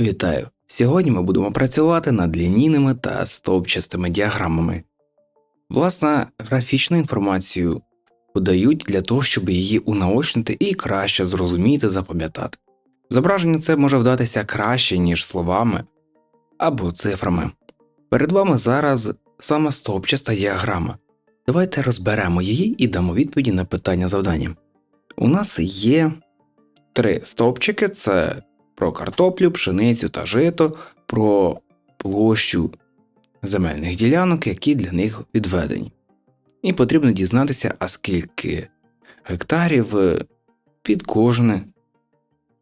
Вітаю! Сьогодні ми будемо працювати над лінійними та стовпчастими діаграмами. Власне, графічну інформацію подають для того, щоб її унаочнити і краще зрозуміти, запам'ятати. Зображенню це може вдатися краще, ніж словами або цифрами. Перед вами зараз саме стовпчаста діаграма. Давайте розберемо її і дамо відповіді на питання завдання. У нас є три стовпчики: це про картоплю, пшеницю та жито, про площу земельних ділянок, які для них відведені. І потрібно дізнатися, а скільки гектарів е, під кожне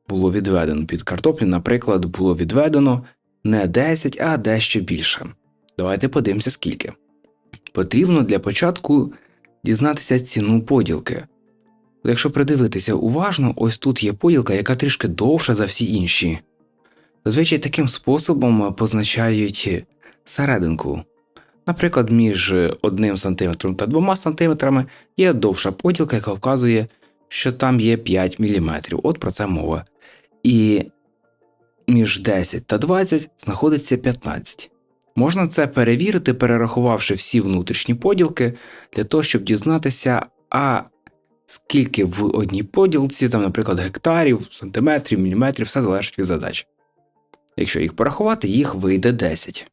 було відведено. Під картоплю, наприклад, було відведено не 10, а дещо більше. Давайте подивимося, скільки. Потрібно для початку дізнатися ціну поділки. Якщо придивитися уважно, ось тут є поділка, яка трішки довша за всі інші. Зазвичай таким способом позначають серединку. Наприклад, між 1 см та 2 см є довша поділка, яка вказує, що там є 5 мм. От про це мова. І між 10 та 20 знаходиться 15. Можна це перевірити, перерахувавши всі внутрішні поділки, для того, щоб дізнатися, а скільки в одній поділці, там, наприклад, гектарів, сантиметрів, міліметрів, все залежить від задачі. Якщо їх порахувати, їх вийде 10.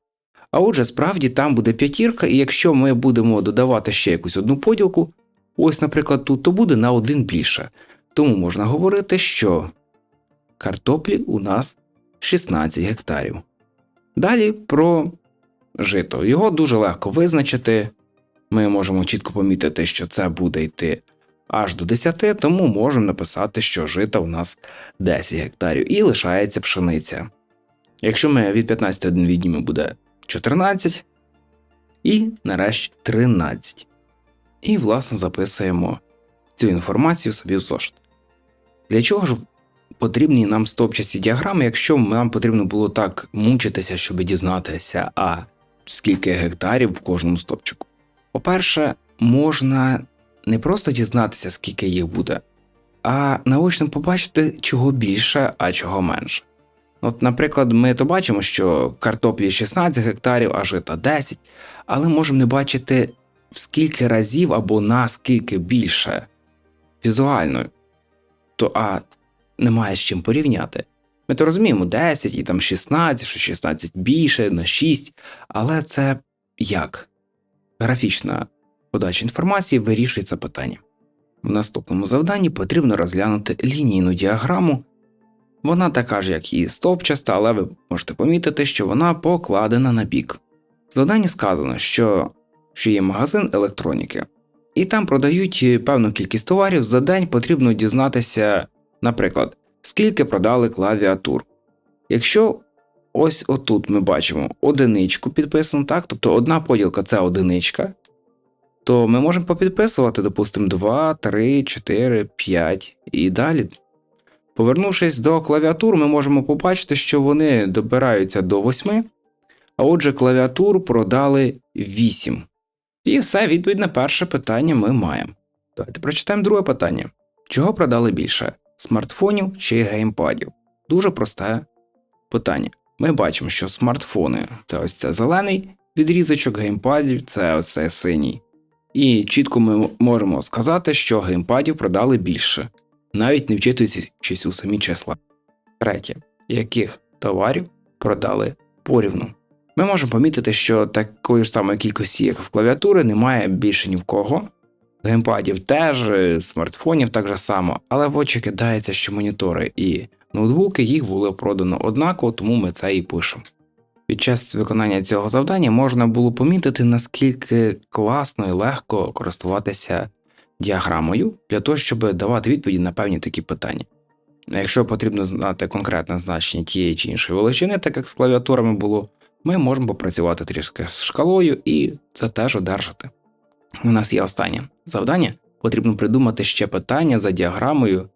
А отже, справді там буде п'ятірка, і якщо ми будемо додавати ще якусь одну поділку, ось, наприклад, тут, то буде на один більше. Тому можна говорити, що картоплі у нас 16 гектарів. Далі про жито. Його дуже легко визначити. Ми можемо чітко помітити, що це буде йти аж до 10, тому можемо написати, що жита у нас 10 гектарів і лишається пшениця. Якщо ми від 15 один відніме буде 14 і нарешті 13. І, власне, записуємо цю інформацію собі в зошит. Для чого ж потрібні нам стопчасті діаграми, якщо нам потрібно було так мучитися, щоб дізнатися, а скільки гектарів в кожному стопчику? По-перше, можна не просто дізнатися, скільки їх буде, а наочно побачити, чого більше, а чого менше. От, наприклад, ми то бачимо, що картоплі 16 гектарів, а жита 10, але можемо не бачити в скільки разів або наскільки більше візуально, то а немає з чим порівняти. Ми то розуміємо 10 і там 16, що 16 більше на 6, але це як? Графічна подача інформації вирішує це питання. В наступному завданні потрібно розглянути лінійну діаграму. Вона така ж, як і стовпчаста, але ви можете помітити, що вона покладена на бік. В завданні сказано, що, що є магазин електроніки, і там продають певну кількість товарів за день потрібно дізнатися, наприклад, скільки продали клавіатур. Якщо ось отут ми бачимо одиничку підписано, так, тобто одна поділка це одиничка, то ми можемо попідписувати, допустимо, 2, 3, 4, 5 і далі. Повернувшись до клавіатур, ми можемо побачити, що вони добираються до 8, а отже, клавіатур продали 8. І все, відповідь на перше питання ми маємо. Давайте прочитаємо друге питання: чого продали більше? Смартфонів чи геймпадів? Дуже просте питання. Ми бачимо, що смартфони це ось це зелений відрізочок, геймпадів це ось це синій. І чітко ми можемо сказати, що геймпадів продали більше, навіть не вчитуючись у самі числа. Третє, яких товарів продали порівну. Ми можемо помітити, що такої ж самої кількості, як в клавіатури, немає більше ні в кого. Геймпадів теж, смартфонів так же само, але в очі кидається, що монітори і ноутбуки їх було продано однаково, тому ми це і пишемо. Під час виконання цього завдання можна було помітити, наскільки класно і легко користуватися діаграмою для того, щоб давати відповіді на певні такі питання. Якщо потрібно знати конкретне значення тієї чи іншої величини, так як з клавіатурами було, ми можемо попрацювати трішки з шкалою і це теж одержати. У нас є останнє завдання. Потрібно придумати ще питання за діаграмою.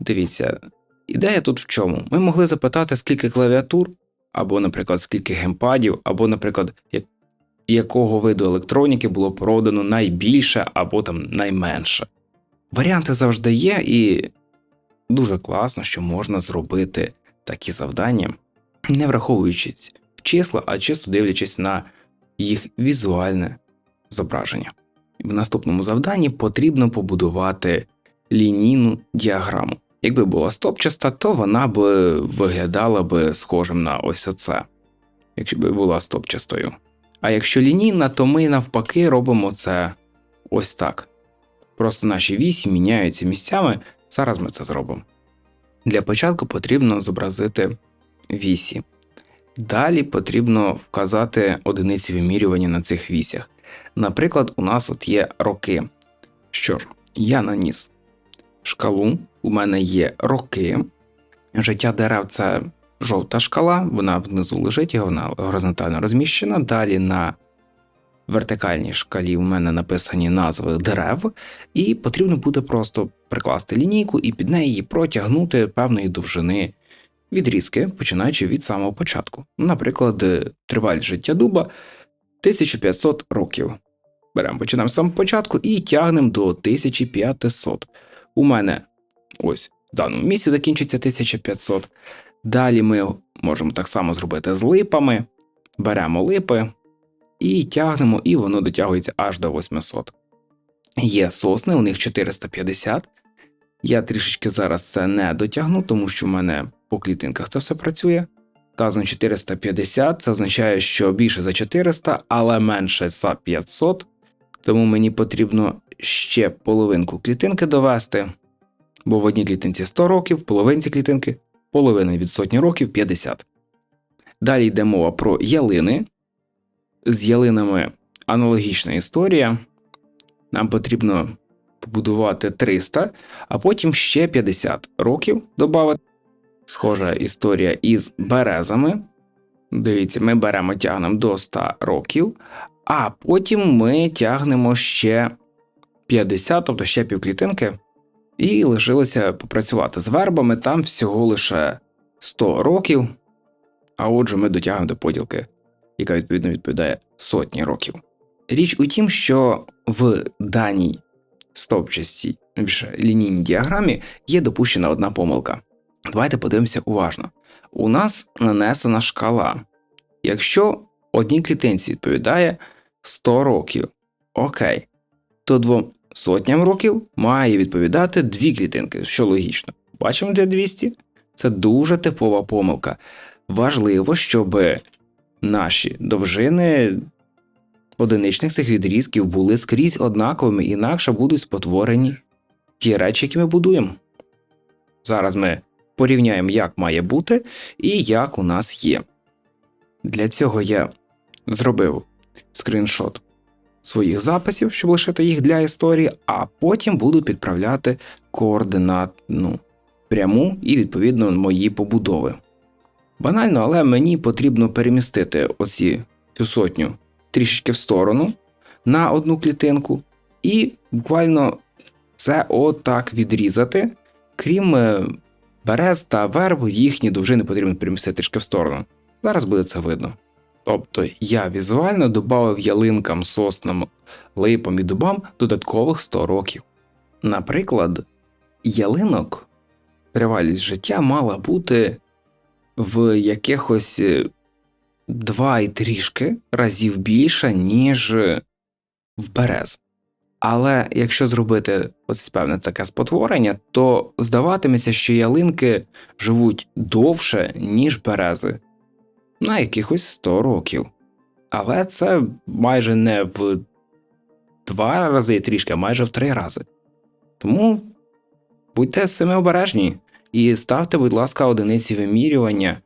Дивіться, ідея тут в чому? Ми могли запитати, скільки клавіатур або, наприклад, скільки геймпадів, або, наприклад, якого виду електроніки було продано найбільше або там найменше. Варіанти завжди є, і дуже класно, що можна зробити такі завдання не враховуючись в числа, а чисто дивлячись на їх візуальне зображення. В наступному завданні потрібно побудувати лінійну діаграму. Якби була стопчаста, то вона б виглядала б схожим на ось оце, якщо б була стопчастою. А якщо лінійна, то ми навпаки робимо це ось так. Просто наші вісі міняються місцями, зараз ми це зробимо. Для початку потрібно зобразити вісі. Далі потрібно вказати одиниці вимірювання на цих вісях. Наприклад, у нас от є роки. Що ж, я наніс шкалу, у мене є роки. Життя дерев це жовта шкала, вона внизу лежить, і вона горизонтально розміщена. Далі на вертикальній шкалі у мене написані назви дерев, і потрібно буде просто прикласти лінійку і під неї протягнути певної довжини відрізки, починаючи від самого початку. Наприклад, тривалість життя дуба 1500 років. Беремо, починаємо з самого початку і тягнемо до 1500. У мене ось в даному місці закінчиться 1500. Далі ми можемо так само зробити з липами. Беремо липи і тягнемо, і воно дотягується аж до 800. Є сосни, у них 450. Я трішечки зараз це не дотягну, тому що в мене по клітинках це все працює. Вказано 450, це означає, що більше за 400, але менше за 500. Тому мені потрібно ще половинку клітинки довести, бо в одній клітинці 100 років, в половинці клітинки половина від сотні років 50. Далі йде мова про ялини. З ялинами аналогічна історія. Нам потрібно побудувати 300, а потім ще 50 років додати. Схожа історія із березами. Дивіться, ми беремо тягнемо до 100 років, а потім ми тягнемо ще 50, тобто ще півклітинки, і лишилося попрацювати з вербами там всього лише 100 років. А отже, ми дотягнемо до поділки, яка відповідно відповідає сотні років. Річ у тім, що в даній стовпчастій лінійній діаграмі є допущена одна помилка. Давайте подивимося уважно. У нас нанесена шкала. Якщо одній клітинці відповідає 100 років, окей, то двом сотням років має відповідати дві клітинки, що логічно. Бачимо де 200? Це дуже типова помилка. Важливо, щоб наші довжини одиничних цих відрізків були скрізь однаковими, інакше будуть спотворені ті речі, які ми будуємо. Зараз ми порівняємо, як має бути і як у нас є. Для цього я зробив скріншот своїх записів, щоб лишити їх для історії, а потім буду підправляти координатну пряму і, відповідно, мої побудови. Банально, але мені потрібно перемістити оці цю сотню трішечки в сторону на одну клітинку, і буквально це отак відрізати, крім е, берез та верб, їхні довжини потрібно перемістити трішки в сторону. Зараз буде це видно. Тобто я візуально додав ялинкам, соснам, липам і дубам додаткових 100 років. Наприклад, ялинок тривалість життя мала бути в якихось два і трішки разів більше, ніж в берез. Але якщо зробити ось певне таке спотворення, то здаватиметься, що ялинки живуть довше, ніж берези, на якихось 100 років. Але це майже не в два рази і трішки, а майже в три рази. Тому будьте з цими обережні і ставте, будь ласка, одиниці вимірювання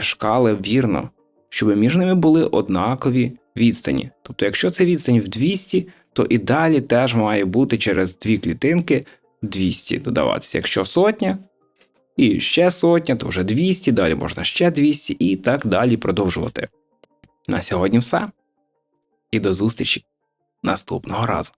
шкали вірно щоб між ними були однакові відстані. Тобто, якщо це відстань в 200, то і далі теж має бути через дві клітинки 200 додаватися. Якщо сотня, і ще сотня, то вже 200, далі можна ще 200 і так далі продовжувати. На сьогодні все. І до зустрічі наступного разу.